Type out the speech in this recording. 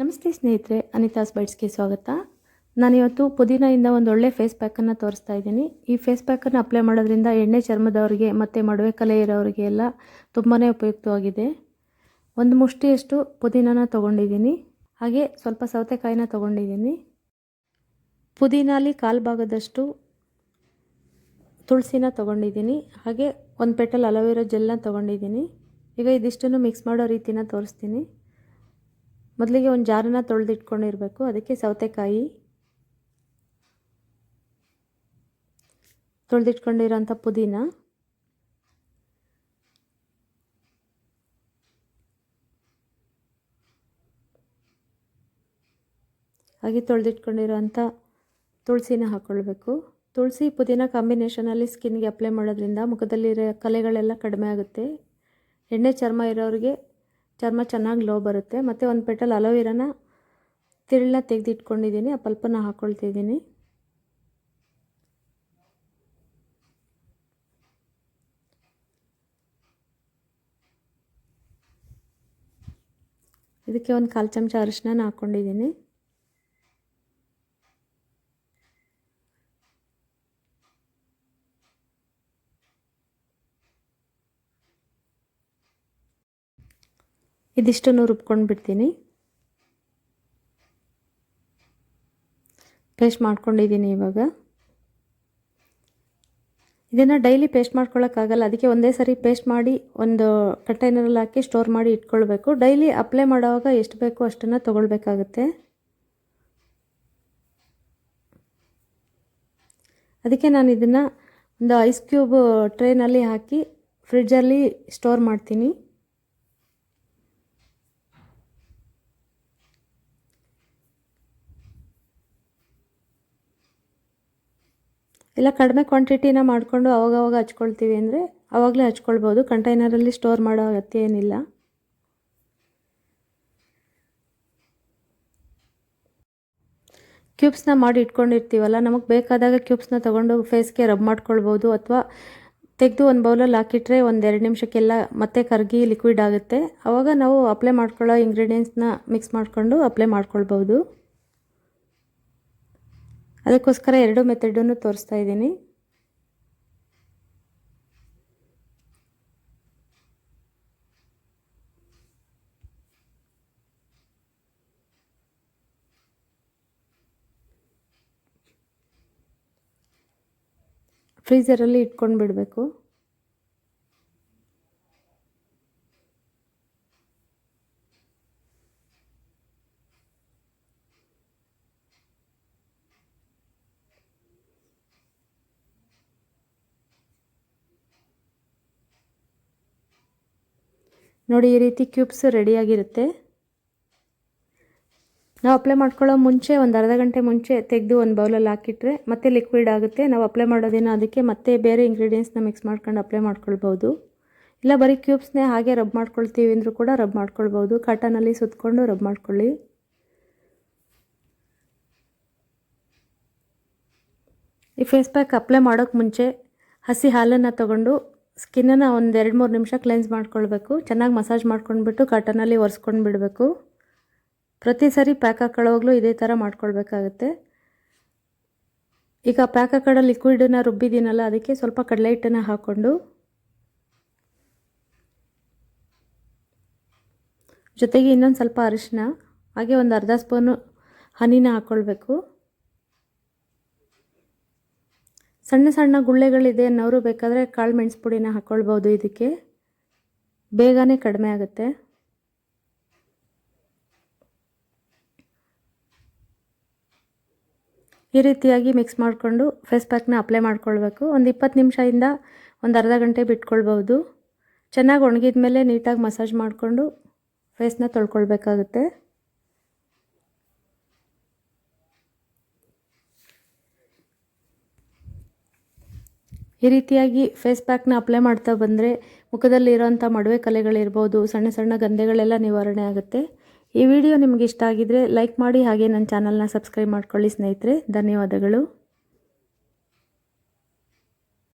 ನಮಸ್ತೆ ಸ್ನೇಹಿತರೆ, ಅನಿತಾಸ್ ಬೈಟ್ಸ್ಗೆ ಸ್ವಾಗತ. ನಾನಿವತ್ತು ಪುದೀನದಿಂದ ಒಂದು ಒಳ್ಳೆ ಫೇಸ್ ಪ್ಯಾಕನ್ನು ತೋರಿಸ್ತಾ ಇದ್ದೀನಿ. ಈ ಫೇಸ್ ಪ್ಯಾಕನ್ನು ಅಪ್ಲೈ ಮಾಡೋದ್ರಿಂದ ಎಣ್ಣೆ ಚರ್ಮದವರಿಗೆ ಮತ್ತು ಮಡುವೆ ಕಲೆ ಇರೋರಿಗೆ ಎಲ್ಲ ತುಂಬಾ ಉಪಯುಕ್ತವಾಗಿದೆ. ಒಂದು ಮುಷ್ಟಿಯಷ್ಟು ಪುದೀನನ ತೊಗೊಂಡಿದ್ದೀನಿ. ಹಾಗೆ ಸ್ವಲ್ಪ ಸೌತೆಕಾಯಿನ ತೊಗೊಂಡಿದ್ದೀನಿ. ಪುದೀನಲ್ಲಿ ಕಾಲು ಭಾಗದಷ್ಟು ತುಳಸಿನ ತೊಗೊಂಡಿದ್ದೀನಿ. ಹಾಗೆ ಒಂದು ಪೆಟಲ್ ಅಲೋವೆರಾ ಜೆಲ್ನ ತೊಗೊಂಡಿದ್ದೀನಿ. ಈಗ ಇದಿಷ್ಟನ್ನು ಮಿಕ್ಸ್ ಮಾಡೋ ರೀತಿನ ತೋರಿಸ್ತೀನಿ. ಮೊದಲಿಗೆ ಒಂದು ಜಾರನ್ನ ತೊಳೆದಿಟ್ಕೊಂಡಿರಬೇಕು. ಅದಕ್ಕೆ ಸೌತೆಕಾಯಿ ತೊಳೆದಿಟ್ಕೊಂಡಿರೋಂಥ ಪುದೀನ. ಹಾಗೆ ತೊಳೆದಿಟ್ಕೊಂಡಿರೋಂಥ ತುಳಸಿನ ಹಾಕ್ಕೊಳ್ಬೇಕು ತುಳಸಿ ಪುದೀನ ಕಾಂಬಿನೇಷನಲ್ಲಿ ಸ್ಕಿನ್ಗೆ ಅಪ್ಲೈ ಮಾಡೋದ್ರಿಂದ ಮುಖದಲ್ಲಿರೋ ಕಲೆಗಳೆಲ್ಲ ಕಡಿಮೆ ಆಗುತ್ತೆ. ಎಣ್ಣೆ ಚರ್ಮ ಇರೋರಿಗೆ ಚರ್ಮ ಚೆನ್ನಾಗಿ ಲೋ ಬರುತ್ತೆ. ಮತ್ತು ಒಂದು ಪೆಟಲ್ ಅಲೋವೆರಾನ ತಿರುಳನ್ನ ತೆಗೆದಿಟ್ಕೊಂಡಿದ್ದೀನಿ ಆ ಪಲ್ಪನ್ನು ಹಾಕ್ಕೊಳ್ತಿದ್ದೀನಿ ಇದಕ್ಕೆ ಒಂದು ಕಾಲು ಚಮಚ ಅರಿಶಿನ ಹಾಕ್ಕೊಂಡಿದ್ದೀನಿ ಇದಿಷ್ಟನ್ನು ರುಬ್ಕೊಂಡು ಬಿಡ್ತೀನಿ. ಪೇಸ್ಟ್ ಮಾಡ್ಕೊಂಡಿದ್ದೀನಿ ಇವಾಗ. ಇದನ್ನು ಡೈಲಿ ಪೇಸ್ಟ್ ಮಾಡ್ಕೊಳ್ಳೋಕ್ಕಾಗಲ್ಲ ಅದಕ್ಕೆ ಒಂದೇ ಸರಿ ಪೇಸ್ಟ್ ಮಾಡಿ ಒಂದು ಕಂಟೈನರಲ್ಲಿ ಹಾಕಿ ಸ್ಟೋರ್ ಮಾಡಿ ಇಟ್ಕೊಳ್ಬೇಕು. ಡೈಲಿ ಅಪ್ಲೈ ಮಾಡೋವಾಗ ಎಷ್ಟು ಬೇಕೋ ಅಷ್ಟನ್ನು ತೊಗೊಳ್ಬೇಕಾಗುತ್ತೆ. ಅದಕ್ಕೆ ನಾನು ಇದನ್ನು ಒಂದು ಐಸ್ ಕ್ಯೂಬ್ ಟ್ರೈನಲ್ಲಿ ಹಾಕಿ ಫ್ರಿಡ್ಜಲ್ಲಿ ಸ್ಟೋರ್ ಮಾಡ್ತೀನಿ. ಇಲ್ಲ, ಕಡಿಮೆ ಕ್ವಾಂಟಿಟಿನ ಮಾಡಿಕೊಂಡು ಅವಾಗವಾಗ ಹಚ್ಕೊಳ್ತೀವಿ ಅಂದರೆ ಆವಾಗಲೇ ಹಚ್ಕೊಳ್ಬೋದು. ಕಂಟೈನರಲ್ಲಿ ಸ್ಟೋರ್ ಮಾಡೋ ಅಗತ್ಯ ಏನಿಲ್ಲ ಕ್ಯೂಬ್ಸ್ನ ಮಾಡಿ ಇಟ್ಕೊಂಡಿರ್ತೀವಲ್ಲ, ನಮಗೆ ಬೇಕಾದಾಗ ಕ್ಯೂಬ್ಸ್ನ ತೊಗೊಂಡು ಫೇಸ್ಗೆ ರಬ್ ಮಾಡ್ಕೊಳ್ಬೋದು. ಅಥವಾ ತೆಗೆದು ಒಂದು ಬೌಲಲ್ಲಿ ಹಾಕಿಟ್ರೆ ಒಂದು ಎರಡು ನಿಮಿಷಕ್ಕೆಲ್ಲ ಮತ್ತೆ ಕರಗಿ ಲಿಕ್ವಿಡ್ ಆಗುತ್ತೆ. ಆವಾಗ ನಾವು ಅಪ್ಲೈ ಮಾಡ್ಕೊಳ್ಳೋ ಇಂಗ್ರೀಡಿಯೆಂಟ್ಸ್ನ ಮಿಕ್ಸ್ ಮಾಡಿಕೊಂಡು ಅಪ್ಲೈ ಮಾಡ್ಕೊಳ್ಬೋದು. ಅದಕ್ಕೋಸ್ಕರ ಎರಡು ಮೆಥಡನ್ನು ತೋರಿಸ್ತಾ ಇದ್ದೀನಿ. ಫ್ರೀಝರಲ್ಲಿ ಇಟ್ಕೊಂಡು ಬಿಡಬೇಕು ನೋಡಿ ಈ ರೀತಿ ಕ್ಯೂಬ್ಸ್ ರೆಡಿಯಾಗಿರುತ್ತೆ. ನಾವು ಅಪ್ಲೈ ಮಾಡ್ಕೊಳ್ಳೋ ಮುಂಚೆ ಒಂದು ಅರ್ಧ ಗಂಟೆ ಮುಂಚೆ ತೆಗೆದು ಒಂದು ಬೌಲಲ್ಲಿ ಹಾಕಿಟ್ರೆ ಮತ್ತೆ ಲಿಕ್ವಿಡ್ ಆಗುತ್ತೆ. ನಾವು ಅಪ್ಲೈ ಮಾಡೋದಿನ ಅದಕ್ಕೆ ಮತ್ತೆ ಬೇರೆ ಇಂಗ್ರೀಡಿಯೆಂಟ್ಸ್ನ ಮಿಕ್ಸ್ ಮಾಡ್ಕೊಂಡು ಅಪ್ಲೈ ಮಾಡ್ಕೊಳ್ಬೋದು ಇಲ್ಲ ಬರೀ ಕ್ಯೂಬ್ಸ್ನೇ ಹಾಗೆ ರಬ್ ಮಾಡ್ಕೊಳ್ತೀವಿ ಅಂದರೂ ಕೂಡ ರಬ್ ಮಾಡ್ಕೊಳ್ಬೋದು ಕಾಟನಲ್ಲಿ ಸುತ್ತಕೊಂಡು ರಬ್ ಮಾಡ್ಕೊಳ್ಳಿ. ಈ ಫೇಸ್ ಪ್ಯಾಕ್ ಅಪ್ಲೈ ಮಾಡೋಕ್ಕೆ ಮುಂಚೆ ಹಸಿ ಹಾಲನ್ನು ತೊಗೊಂಡು ಸ್ಕಿನ್ನನ್ನು ಒಂದು ಎರಡು ಮೂರು ನಿಮಿಷ ಕ್ಲೆನ್ಸ್ ಮಾಡ್ಕೊಳ್ಬೇಕು. ಚೆನ್ನಾಗಿ ಮಸಾಜ್ ಮಾಡ್ಕೊಂಡ್ಬಿಟ್ಟು ಕಾಟನಲ್ಲಿ ಒರೆಸ್ಕೊಂಡು ಬಿಡಬೇಕು ಪ್ರತಿ ಸಾರಿ ಪ್ಯಾಕ್ ಹಾಕೊಳ್ಳೋವಾಗಲೂ ಇದೇ ಥರ ಮಾಡ್ಕೊಳ್ಬೇಕಾಗತ್ತೆ. ಈಗ ಪ್ಯಾಕ್ ಹಾಕೊಳ್ಳೋ ಲಿಕ್ವಿಡನ್ನು ರುಬ್ಬಿದ್ದೀನಲ್ಲ, ಅದಕ್ಕೆ ಸ್ವಲ್ಪ ಕಡಲೆ ಹಿಟ್ಟನ್ನು ಹಾಕ್ಕೊಂಡು ಜೊತೆಗೆ ಇನ್ನೊಂದು ಸ್ವಲ್ಪ ಅರಿಶಿನ ಹಾಗೆ ಒಂದು ಅರ್ಧ ಸ್ಪೂನು ಹನಿನ ಹಾಕ್ಕೊಳ್ಬೇಕು ಸಣ್ಣ ಸಣ್ಣ ಗುಳ್ಳೆಗಳಿದೆ ಅನ್ನೋರು ಬೇಕಾದರೆ ಕಾಳು ಮೆಣಸು ಪುಡಿನ ಹಾಕ್ಕೊಳ್ಬೋದು ಇದಕ್ಕೆ. ಬೇಗನೆ ಕಡಿಮೆ ಆಗುತ್ತೆ. ಈ ರೀತಿಯಾಗಿ ಮಿಕ್ಸ್ ಮಾಡಿಕೊಂಡು ಫೇಸ್ ಪ್ಯಾಕ್ನ ಅಪ್ಲೈ ಮಾಡ್ಕೊಳ್ಬೇಕು. ಒಂದು ಇಪ್ಪತ್ತು ನಿಮಿಷದಿಂದ ಒಂದು ಅರ್ಧ ಗಂಟೆ ಬಿಟ್ಕೊಳ್ಬೋದು. ಚೆನ್ನಾಗಿ ಒಣಗಿದ ಮೇಲೆ ನೀಟಾಗಿ ಮಸಾಜ್ ಮಾಡಿಕೊಂಡು ಫೇಸ್ನ ತೊಳ್ಕೊಳ್ಬೇಕಾಗುತ್ತೆ. ಈ ರೀತಿಯಾಗಿ ಫೇಸ್ ಪ್ಯಾಕ್ನ ಅಪ್ಲೈ ಮಾಡ್ತಾ ಬಂದರೆ ಮುಖದಲ್ಲಿರೋಂಥ ಮಡುವೆ ಕಲೆಗಳಿರ್ಬೋದು, ಸಣ್ಣ ಸಣ್ಣ ಗಂಧೆಗಳೆಲ್ಲ ನಿವಾರಣೆ ಆಗುತ್ತೆ. ಈ ವಿಡಿಯೋ ನಿಮಗೆ ಇಷ್ಟ ಆಗಿದರೆ ಲೈಕ್ ಮಾಡಿ ಹಾಗೆ ನನ್ನ ಚಾನಲ್ನ ಸಬ್ಸ್ಕ್ರೈಬ್ ಮಾಡ್ಕೊಳ್ಳಿ ಸ್ನೇಹಿತರೆ. ಧನ್ಯವಾದಗಳು.